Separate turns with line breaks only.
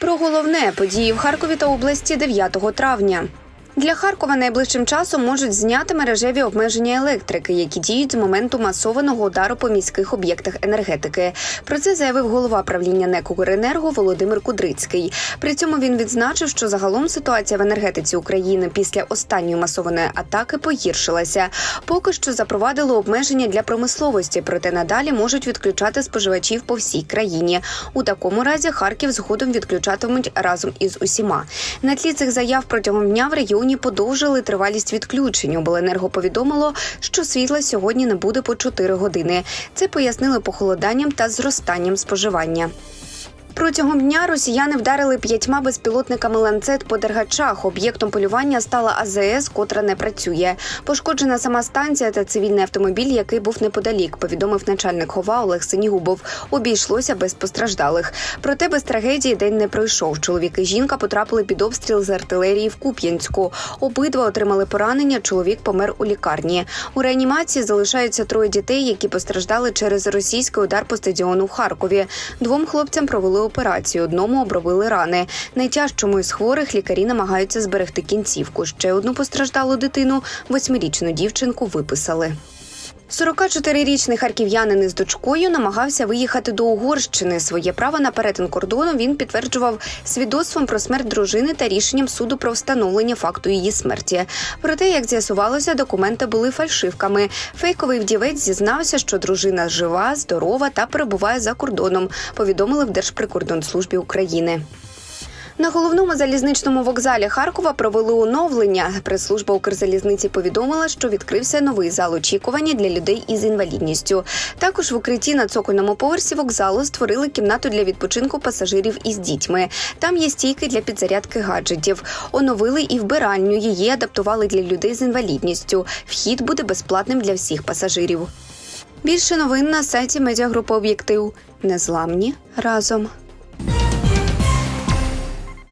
Про головне події в Харкові та області 9 травня. Для Харкова найближчим часом можуть зняти мережеві обмеження електрики, які діють з моменту масованого удару по міських об'єктах енергетики. Про це заявив голова правління НЕК Володимир Кудрицький. При цьому він відзначив, що загалом ситуація в енергетиці України після останньої масованої атаки погіршилася. Поки що запровадили обмеження для промисловості, проте надалі можуть відключати споживачів по всій країні. У такому разі Харків згодом відключатимуть разом із усіма. На тлі цих заяв протягом дня в регіоні подовжили тривалість відключень. Обленерго повідомило, що світла сьогодні не буде по 4 години. Це пояснили похолоданням та зростанням споживання. Протягом дня росіяни вдарили п'ятьма безпілотниками ланцет по дергачах. Об'єктом полювання стала АЗС, котра не працює. Пошкоджена сама станція та цивільний автомобіль, який був неподалік. Повідомив начальник хова Олег Синігубов. Обійшлося без постраждалих. Проте без трагедії день не пройшов. Чоловік і жінка потрапили під обстріл з артилерії в Куп'янську. Обидва отримали поранення. Чоловік помер у лікарні. У реанімації залишаються троє дітей, які постраждали через російський удар по стадіону в Харкові. Двом хлопцям провели операцію, одному обробили рани. Найтяжчому із хворих лікарі намагаються зберегти кінцівку. Ще одну постраждалу дитину, восьмирічну дівчинку, виписали. 44-річний харків'янин із дочкою намагався виїхати до Угорщини. Своє право на перетин кордону він підтверджував свідоцтвом про смерть дружини та рішенням суду про встановлення факту її смерті. Проте, як з'ясувалося, документи були фальшивками. Фейковий вдівець зізнався, що дружина жива, здорова та перебуває за кордоном. Повідомили в Держприкордонслужбі України. На головному залізничному вокзалі Харкова провели оновлення. Прес-служба Укрзалізниці повідомила, що відкрився новий зал очікування для людей із інвалідністю. Також в укритті на цокольному поверсі вокзалу створили кімнату для відпочинку пасажирів із дітьми. Там є стійки для підзарядки гаджетів. Оновили і вбиральню. Її адаптували для людей з інвалідністю. Вхід буде безплатним для всіх пасажирів. Більше новин на сайті медіагрупи Об'єктив. Незламні разом.